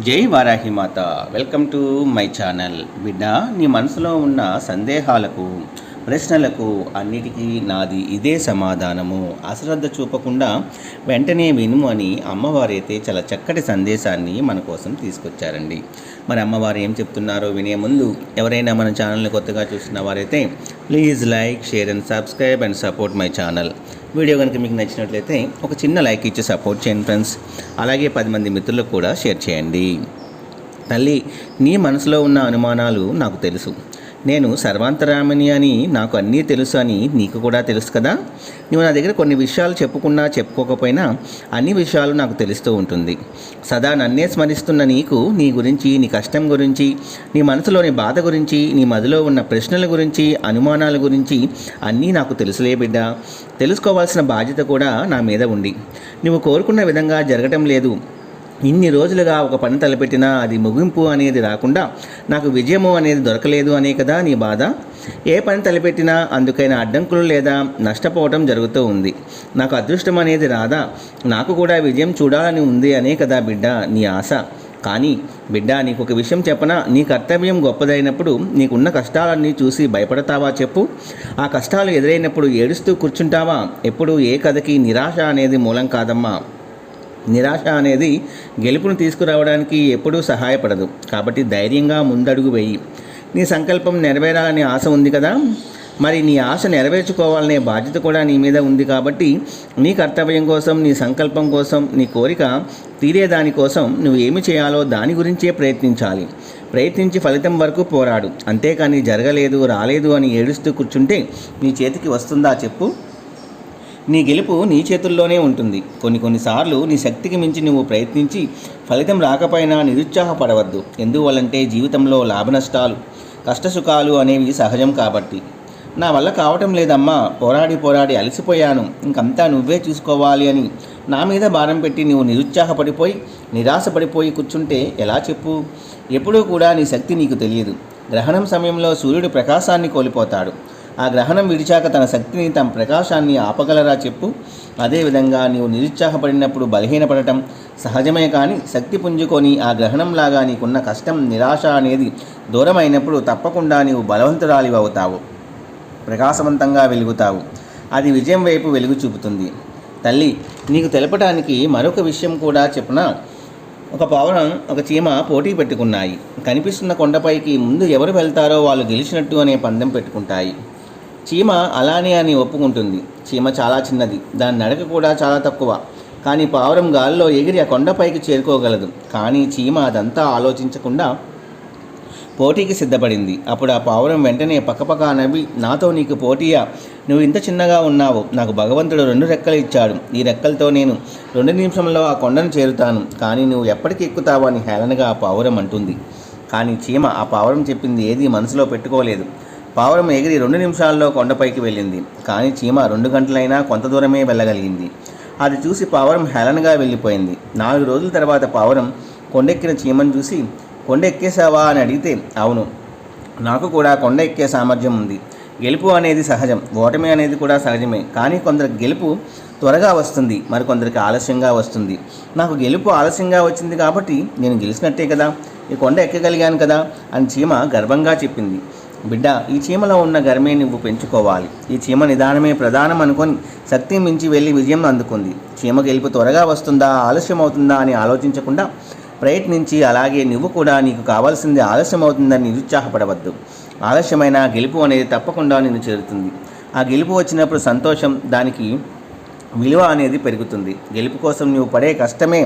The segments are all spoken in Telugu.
జై వారాహి మాత. Welcome to my channel. బిడ్డ నీ మనసులో ఉన్న సందేహాలకు ప్రశ్నలకు అన్నిటికీ నాది ఇదే సమాధానము. అశ్రద్ధ చూపకుండా వెంటనే వినుము అని అమ్మవారైతే చాలా చక్కటి సందేశాన్ని మన కోసం తీసుకొచ్చారండి. మరి అమ్మవారు ఏం చెప్తున్నారో వినే ముందు ఎవరైనా మన ఛానల్ని కొత్తగా చూసిన వారైతే please like share and subscribe and support my channel. Video కనుక మీకు నచ్చినట్లయితే ఒక చిన్న లైక్ ఇచ్చి సపోర్ట్ చేయండి ఫ్రెండ్స్. అలాగే పది మంది మిత్రులకు కూడా షేర్ చేయండి. తల్లి నీ మనసులో ఉన్న అనుమానాలు నాకు తెలుసు. నేను సర్వాంతరామని అని నాకు అన్నీ తెలుసు అని నీకు కూడా తెలుసు కదా? నువ్వు నా దగ్గర కొన్ని విషయాలు చెప్పుకున్నా చెప్పుకోకపోయినా అన్ని విషయాలు నాకు తెలుస్తూ ఉంటుంది. సదా నన్నే స్మరిస్తున్న నీకు నీ గురించి నీ కష్టం గురించి నీ మనసులోని బాధ గురించి నీ మదిలో ఉన్న ప్రశ్నల గురించి అనుమానాల గురించి అన్నీ నాకు తెలుసులే బిడ్డ. తెలుసుకోవాల్సిన బాధ్యత కూడా నా మీద ఉంది. నువ్వు కోరుకున్న విధంగా జరగటం లేదు. ఇన్ని రోజులుగా ఒక పని తలపెట్టినా అది ముగింపు అనేది రాకుండా నాకు విజయము అనేది దొరకలేదు అనే కదా నీ బాధ? ఏ పని తలపెట్టినా అందుకైన అడ్డంకులు లేదా నష్టపోవటం జరుగుతూ ఉంది. నాకు అదృష్టం అనేది రాదా? నాకు కూడా విజయం చూడాలని ఉంది అనే కదా బిడ్డ నీ ఆశ. కానీ బిడ్డ నీకు ఒక విషయం చెప్పనా? నీ కర్తవ్యం గొప్పదైనప్పుడు నీకున్న కష్టాలన్నీ చూసి భయపడతావా చెప్పు? ఆ కష్టాలు ఎదురైనప్పుడు ఏడుస్తూ కూర్చుంటావా? ఎప్పుడు ఏ కథకి నిరాశ అనేది మూలం కాదమ్మా. నిరాశ అనేది గెలుపును తీసుకురావడానికి ఎప్పుడూ సహాయపడదు. కాబట్టి ధైర్యంగా ముందడుగు వేయి. నీ సంకల్పం నెరవేరాలని ఆశ ఉంది కదా? మరి నీ ఆశ నెరవేర్చుకోవాలనే బాధ్యత కూడా నీ మీద ఉంది కాబట్టి నీ కర్తవ్యం కోసం నీ సంకల్పం కోసం నీ కోరిక తీరేదానికోసం నువ్వు ఏమి చేయాలో దాని గురించే ప్రయత్నించాలి. ప్రయత్నించి ఫలితం వరకు పోరాడు. అంతేకాని జరగలేదు రాలేదు అని ఏడుస్తూ కూర్చుంటే నీ చేతికి వస్తుందా చెప్పు? నీ గెలుపు నీ చేతుల్లోనే ఉంటుంది. కొన్ని కొన్నిసార్లు నీ శక్తికి మించి నువ్వు ప్రయత్నించి ఫలితం రాకపోయినా నిరుత్సాహపడవద్దు. ఎందువల్లంటే జీవితంలో లాభనష్టాలు కష్టసుఖాలు అనేవి సహజం కాబట్టి. నా వల్ల కావటం లేదమ్మా. పోరాడి పోరాడి అలసిపోయాను. ఇంకంతా నువ్వే చూసుకోవాలి అని నా మీద భారం పెట్టి నువ్వు నిరుత్సాహపడిపోయి నిరాశపడిపోయి కూర్చుంటే ఎలా చెప్పు? ఎప్పుడూ కూడా నీ శక్తి నీకు తెలియదు. గ్రహణం సమయంలో సూర్యుడు ప్రకాశాన్ని కోల్పోతాడు. ఆ గ్రహణం విడిచాక తన శక్తిని తమ ప్రకాశాన్ని ఆపగలరా చెప్పు. అదేవిధంగా నీవు నిరుత్సాహపడినప్పుడు బలహీనపడటం సహజమే కానీ శక్తి పుంజుకొని ఆ గ్రహణంలాగా నీకున్న కష్టం నిరాశ అనేది దూరమైనప్పుడు తప్పకుండా నీవు బలవంతురాలివి అవుతావు ప్రకాశవంతంగా వెలుగుతావు. అది విజయం వైపు వెలుగు చూపుతుంది. తల్లి నీకు తెలపడానికి మరొక విషయం కూడా చెప్పున. ఒక పవనం ఒక చీమ పోటీ పెట్టుకున్నాయి. కనిపిస్తున్న కొండపైకి ముందు ఎవరు వెళ్తారో వాళ్ళు గెలిచినట్టు అనే పందెం పెట్టుకుంటాయి. చీమ అలానే అని ఒప్పుకుంటుంది. చీమ చాలా చిన్నది. దాని నడక కూడా చాలా తక్కువ. కానీ పావురం గాల్లో ఎగిరి ఆ కొండపైకి చేరుకోగలదు. కానీ చీమ అదంతా ఆలోచించకుండా పోటీకి సిద్ధపడింది. అప్పుడు ఆ పావురం వెంటనే పక్కపక్క నవ్వి నాతో నీకు పోటీయా? నువ్వు ఇంత చిన్నగా ఉన్నావు. నాకు భగవంతుడు రెండు రెక్కలు ఇచ్చాడు. ఈ రెక్కలతో నేను రెండు నిమిషంలో ఆ కొండను చేరుతాను. కానీ నువ్వు ఎప్పటికి ఎక్కుతావు అని హేళనగా ఆ పావురం అంటుంది. కానీ చీమ ఆ పావురం చెప్పింది ఏది మనసులో పెట్టుకోలేదు. పావురం ఎగిరి రెండు నిమిషాల్లో కొండపైకి వెళ్ళింది. కానీ చీమ రెండు గంటలైనా కొంత దూరమే వెళ్ళగలిగింది. అది చూసి పావురం హేళనగా వెళ్ళిపోయింది. నాలుగు రోజుల తర్వాత పావురం కొండెక్కిన చీమను చూసి కొండ ఎక్కేసావా అని అడిగితే అవును. నాకు కూడా కొండ ఎక్కే సామర్థ్యం ఉంది. గెలుపు అనేది సహజం. ఓటమి అనేది కూడా సహజమే. కానీ కొందరికి గెలుపు త్వరగా వస్తుంది. మరికొందరికి ఆలస్యంగా వస్తుంది. నాకు గెలుపు ఆలస్యంగా వచ్చింది కాబట్టి నేను గెలిచినట్టే కదా? ఈ కొండ ఎక్కగలిగాను కదా? అని చీమ గర్వంగా చెప్పింది. బిడ్డ ఈ చీమలో ఉన్న గర్మే నువ్వు పెంచుకోవాలి. ఈ చీమ నిదానమే ప్రధానం అనుకొని శక్తి మించి వెళ్ళి విజయం అందుకుంది. చీమ గెలుపు త్వరగా వస్తుందా ఆలస్యం అవుతుందా అని ఆలోచించకుండా ప్రయత్నించి అలాగే నువ్వు కూడా నీకు కావాల్సింది ఆలస్యం అవుతుందని నిరుత్సాహపడవద్దు. ఆలస్యమైన గెలుపు అనేది తప్పకుండా నిన్ను చేరుతుంది. ఆ గెలుపు వచ్చినప్పుడు సంతోషం దానికి విలువ అనేది పెరుగుతుంది. గెలుపు కోసం నువ్వు పడే కష్టమే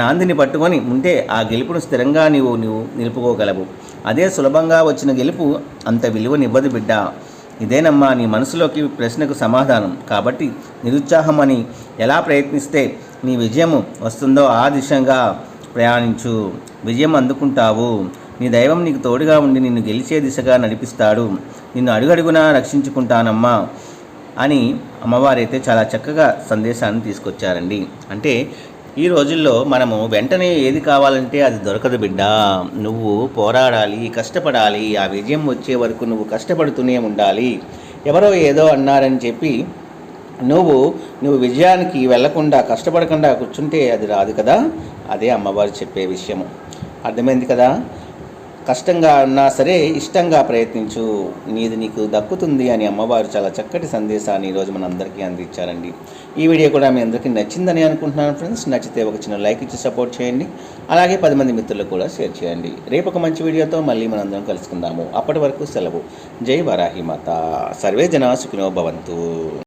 నాందిని పట్టుకొని ఉంటే ఆ గెలుపును స్థిరంగా నీవు నువ్వు నిలుపుకోగలవు. అదే సులభంగా వచ్చిన గెలుపు అంత విలువనివ్వదు బిడ్డ. ఇదేనమ్మా నీ మనసులోకి ప్రశ్నకు సమాధానం. కాబట్టి నిరుత్సాహం అని ఎలా ప్రయత్నిస్తే నీ విజయము వస్తుందో ఆ దిశగా ప్రయాణించు. విజయం అందుకుంటావు. నీ దైవం నీకు తోడుగా ఉండి నిన్ను గెలిచే దిశగా నడిపిస్తాడు. నిన్ను అడుగడుగునా రక్షించుకుంటానమ్మా అని అమ్మవారైతే చాలా చక్కగా సందేశాన్ని తీసుకొచ్చారండి. అంటే ఈ రోజుల్లో మనము వెంటనే ఏది కావాలంటే అది దొరకదు బిడ్డ. నువ్వు పోరాడాలి కష్టపడాలి ఆ విజయం వచ్చే వరకు నువ్వు కష్టపడుతూనే ఉండాలి. ఎవరో ఏదో అన్నారని చెప్పి నువ్వు నువ్వు విజయానికి వెళ్ళకుండా కష్టపడకుండా కూర్చుంటే అది రాదు కదా? అదే అమ్మవారు చెప్పే విషయము. అర్థమైంది కదా? కష్టంగా ఉన్నా సరే ఇష్టంగా ప్రయత్నించు. నీది నీకు దక్కుతుంది అని అమ్మవారు చాలా చక్కటి సందేశాన్ని ఈరోజు మనందరికీ అందించారండి. ఈ వీడియో కూడా మీ అందరికీ నచ్చిందని అనుకుంటున్నాను ఫ్రెండ్స్. నచ్చితే ఒక చిన్న లైక్ ఇచ్చి సపోర్ట్ చేయండి. అలాగే పది మంది మిత్రులకు కూడా షేర్ చేయండి. రేపు ఒక మంచి వీడియోతో మళ్ళీ మనందరం కలుసుకుందాము. అప్పటి వరకు సెలవు. జై వరాహి మాత. సర్వే జనా సుఖినో భవంతు.